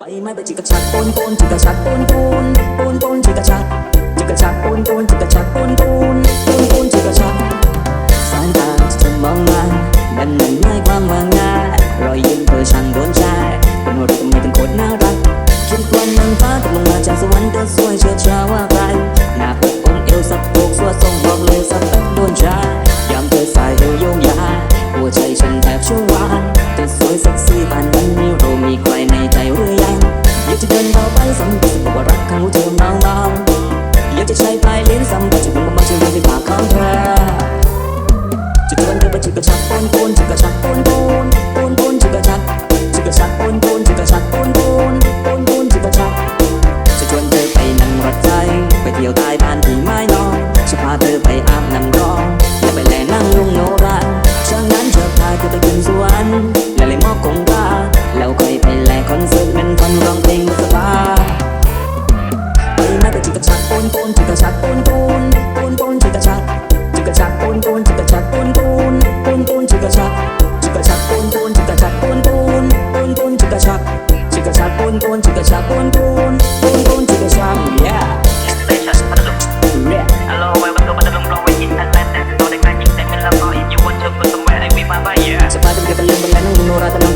ไปไม่ไปจิกกระชักปนปนจิกกระชักปนปนปนปนจิกกระชักจิกกระชักปนปนจิกกระชักปนปนปนปนจิกกระชักสายตาที่เธอมองมานั่นมันไม่ความว่าง่ารอยยิ้มเธอช่างโดนใจเป็นหัวเราะทำไมถึงโคตรน่ารักคิดวันนึงฟ้าตกลงมาจากสวรรค์เธอสวยเชิดชาว่าใครหน้าอกองเอวสักโกสวดทรงบอกเลยสักเป็นโดนใจ กกระชักปนปนจิกกระชักปนปนปนปนจิกกระชักจิกกระชักปนปนจิกกระชักปนปนปนปนจิกกระชักจะชวนเธอไปนั่งรถไฟไปเที่ยวใต้บ้านที่ไม้นอนจะพาเธอไปอาบน้ำร้อนและไปแลนั่งลุงโนราจากนั้นจะพาเธอไปขึ้นสวรรค์และเลยมอบคงตาแล้วค่อยไปแลคอนเสิร์ตเป็นฟันร้องเพลงบนสบาไปมาแต่จิกกระชักปนปนจิกกระชักปนปน pun pun jika cat pun pun pun pun jika cat jika cat pun pun jika cat. Pun pun pun pun jika cat jika cat pun pun jika cat pun pun pun pun jika cat ya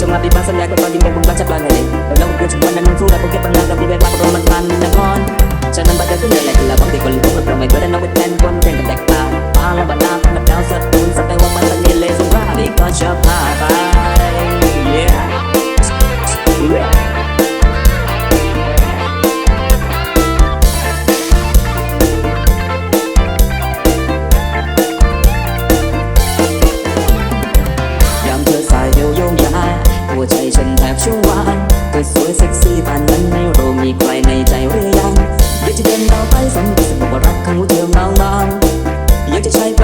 cuma di ya di. Jangan pada tuh nggak lagi. Lapang di kolong gue bermain badan man. You have to try.